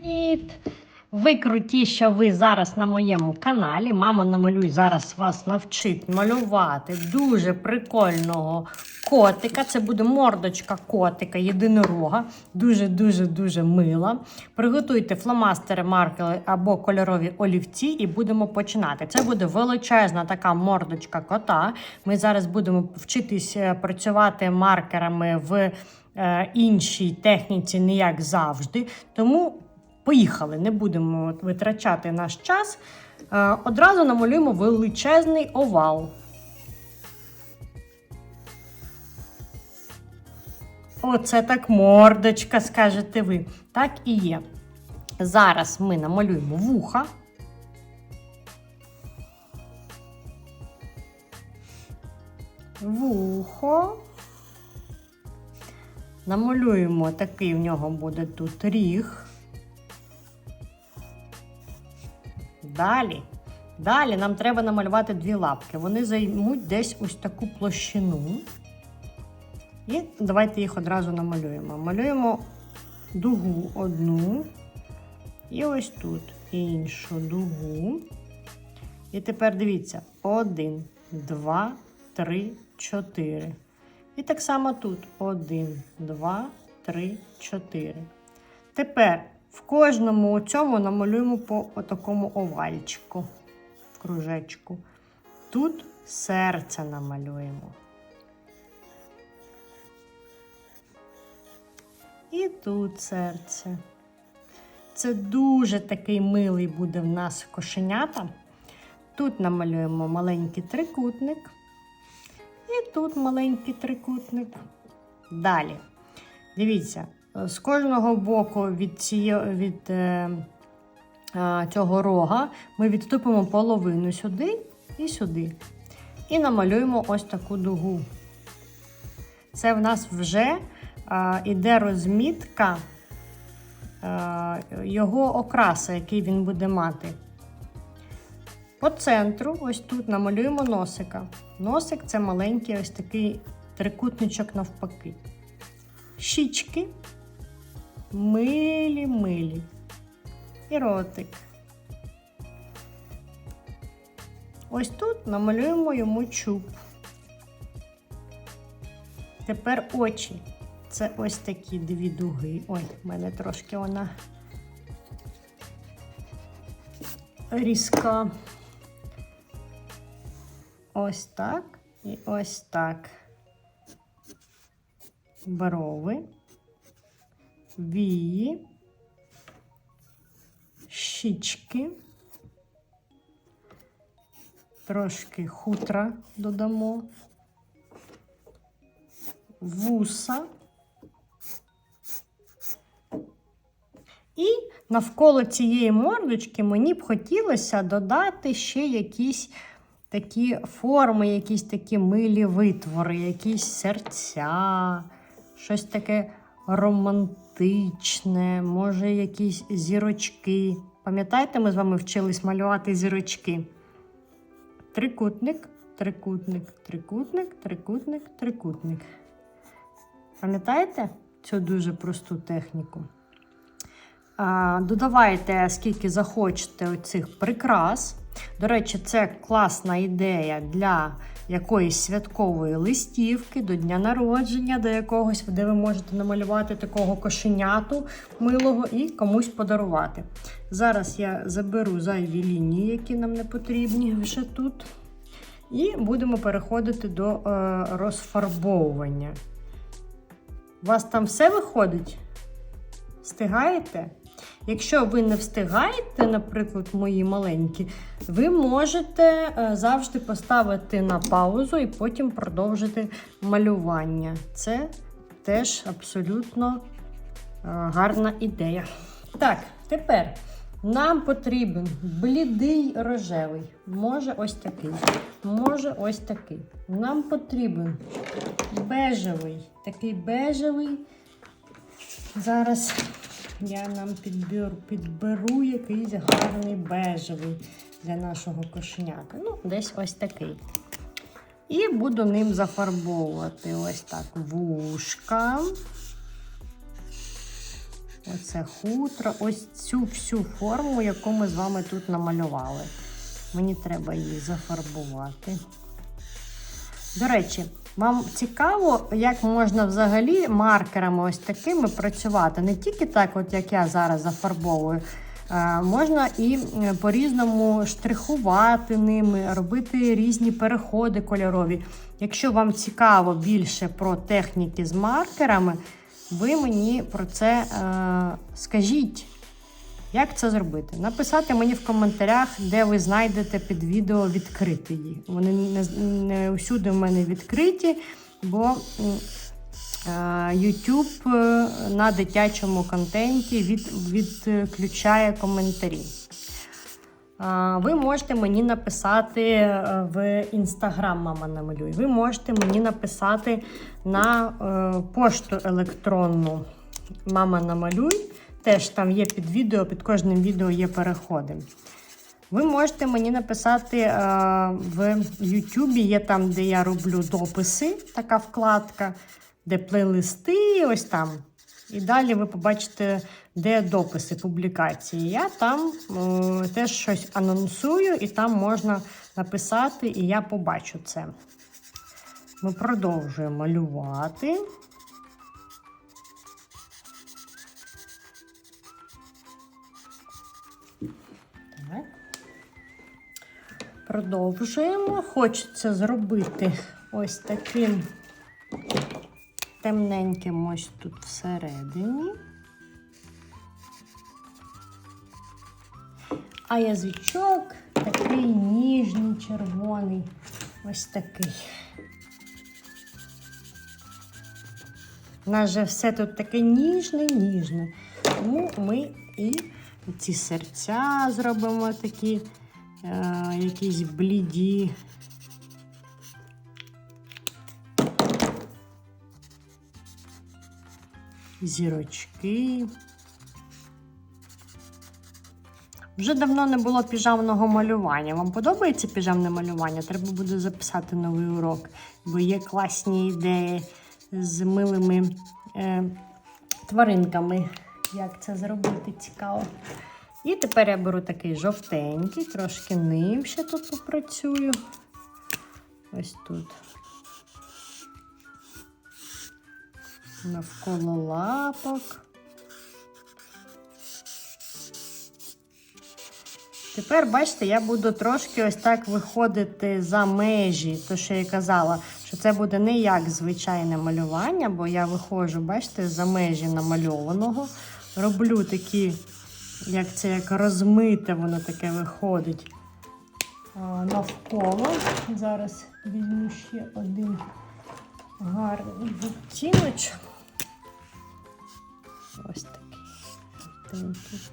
Привіт! Ви круті, що ви зараз на моєму каналі. Мама намалюй зараз вас навчить малювати дуже прикольного котика. Це буде мордочка котика, єдинорога. Дуже-дуже дуже мила. Приготуйте фломастери, маркери або кольорові олівці, і будемо починати. Це буде величезна така мордочка кота. Ми зараз будемо вчитись е, працювати маркерами в е, іншій техніці, не як завжди. Тому поїхали, не будемо витрачати наш час. Е, одразу намалюємо величезний овал. Оце так мордочка, скажете ви. Так і є. Зараз ми намалюємо вуха. Вухо. Намалюємо такий в нього буде тут ріг. Далі. Далі нам треба намалювати дві лапки. Вони займуть десь ось таку площину. І давайте їх одразу намалюємо. Малюємо дугу одну. І ось тут іншу дугу. І тепер дивіться: один, два, три, чотири. І так само тут: один, два, три, чотири. Тепер в кожному цьому намалюємо по такому овальчику, кружечку. Тут серце намалюємо. І тут серце. Це дуже такий милий буде в нас кошенята. Тут намалюємо маленький трикутник. І тут маленький трикутник. Далі. Дивіться, з кожного боку від, ціє, від е, е, цього рога ми відступимо половину сюди і сюди. І намалюємо ось таку дугу. Це в нас вже е, іде розмітка е, його окраса, який він буде мати. По центру, ось тут намалюємо носика. Носик це маленький ось такий трикутничок навпаки. Щічки милі-милі. І ротик. Ось тут намалюємо йому чуб. Тепер очі. Це ось такі дві дуги. Ой, в мене трошки вона різка. Ось так і ось так. Брови, вії, щічки, трошки хутра додамо, вуса. І навколо цієї мордочки мені б хотілося додати ще якісь такі форми, якісь такі милі витвори, якісь серця, щось таке романтичне, може, якісь зірочки. Пам'ятаєте, ми з вами вчились малювати зірочки? Трикутник, трикутник, трикутник, трикутник, трикутник. Пам'ятаєте цю дуже просту техніку? Додавайте, скільки захочете оцих прикрас. До речі, це класна ідея для якоїсь святкової листівки, до дня народження, до якогось, де ви можете намалювати такого кошеняту милого і комусь подарувати. Зараз я заберу зайві лінії, які нам не потрібні вже тут. І будемо переходити до е, розфарбовування. У вас там все виходить? Встигаєте? Якщо ви не встигаєте, наприклад, мої маленькі, ви можете е, завжди поставити на паузу і потім продовжити малювання. Це теж абсолютно е, гарна ідея. Так, тепер нам потрібен блідий рожевий. Може ось такий. Може ось такий. Нам потрібен бежевий. Такий бежевий. Зараз я нам підберу, підберу якийсь гарний бежевий для нашого кошенята. Ну, десь ось такий. І буду ним зафарбовувати ось так вушка. Оце хутро, ось цю всю форму, яку ми з вами тут намалювали. Мені треба її зафарбувати. До речі, вам цікаво, як можна взагалі маркерами ось такими працювати. Не тільки так, от як я зараз зафарбовую. Можна і е, по-різному штрихувати ними, робити різні переходи кольорові. Якщо вам цікаво більше про техніки з маркерами, ви мені про це е, скажіть. Як це зробити? Написати мені в коментарях, де ви знайдете під відео відкриті їх. Вони не, не усюди в мене відкриті, бо е, YouTube е, на дитячому контенті від, відключає коментарі. Ви можете мені написати е, в інстаграм мама намалюй. Ви можете мені написати на пошту електронну Мама намалюй. Теж там є під відео, під кожним відео є переходи. Ви можете мені написати е, в YouTube, є там, де я роблю дописи, така вкладка, де плейлисти, ось там. І далі ви побачите, де дописи публікації. Я там е, теж щось анонсую, і там можна написати, і я побачу це. Ми продовжуємо малювати. Так. Продовжуємо. Хочеться зробити ось таким темненьким ось тут всередині. А язичок такий ніжний, червоний. Ось такий. У нас же все тут таке ніжне, ніжне. Тому ми і ці серця зробимо такі е, якісь бліді. Зірочки. Вже давно не було піжамного малювання. Вам подобається піжамне малювання? Треба буде записати новий урок, бо є класні ідеї з милими е, тваринками. Як це зробити цікаво. І тепер я беру такий жовтенький, трошки ним ще тут попрацюю. Ось тут. Навколо лапок. Тепер, бачите, я буду трошки ось так виходити за межі, то що я казала, що це буде не як звичайне малювання, бо я виходжу, бачите, за межі намальованого. Роблю такі, як це як розмите, воно таке виходить навколо. Зараз візьму ще один гарний відтіночок. Ось такий.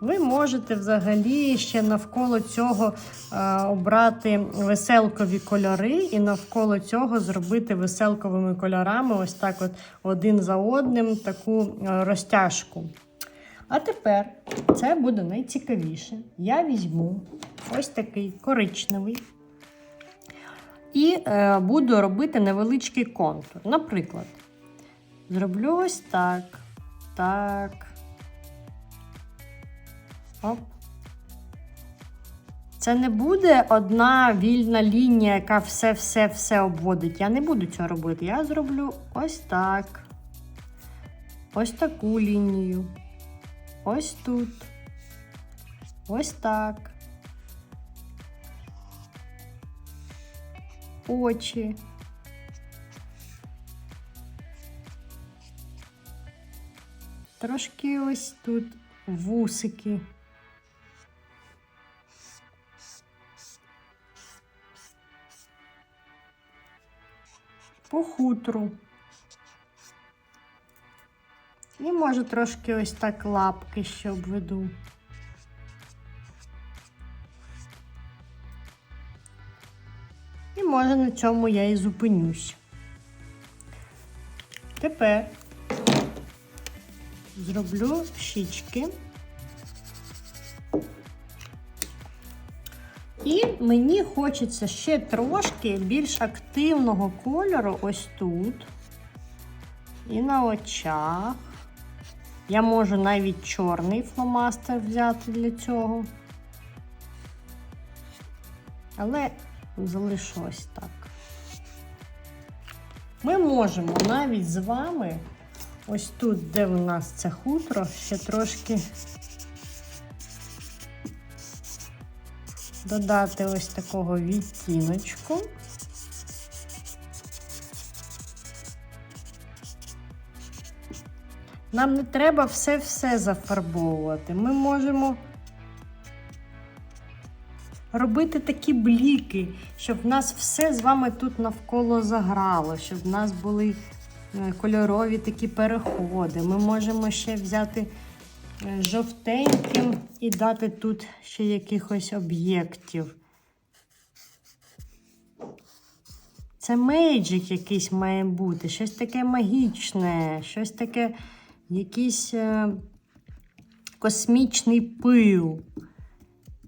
Ви можете взагалі ще навколо цього е, обрати веселкові кольори і навколо цього зробити веселковими кольорами, ось так от один за одним таку е, розтяжку. А тепер це буде найцікавіше. Я візьму ось такий коричневий і е, буду робити невеличкий контур. Наприклад, зроблю ось так, так. Оп. Це не буде одна вільна лінія, яка все-все-все обводить. Я не буду цього робити. Я зроблю ось так. Ось таку лінію. Ось тут. Ось так. Очі. Трошки ось тут вусики. По хутру. І може трошки ось так лапки ще обведу. І може на цьому я і зупинюсь. Тепер зроблю щічки. І мені хочеться ще трошки більш активного кольору ось тут. і на очах. Я можу навіть чорний фломастер взяти для цього. Але залишу ось так. Ми можемо навіть з вами, ось тут, де у нас це хутро, ще трошки додати ось такого відтіночку. Нам не треба все-все зафарбовувати. Ми можемо робити такі бліки, щоб в нас все з вами тут навколо заграло, щоб в нас були е, кольорові такі переходи. Ми можемо ще взяти жовтеньким і дати тут ще якихось об'єктів. Це мейджик якийсь має бути, щось таке магічне, щось таке, якийсь е, космічний пил.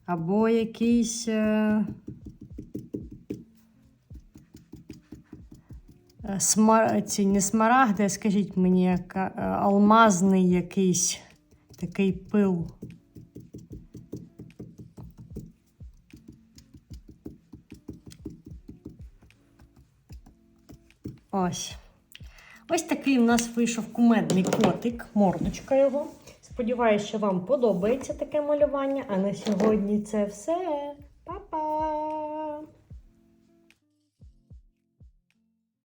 Або якийсь. Е, е, смар... ці не смарагди, скажіть мені, як е, алмазний якийсь такий пил. Ось. Ось такий у нас вийшов кумедний котик, мордочка його. Сподіваюся, що вам подобається таке малювання. А на сьогодні це все.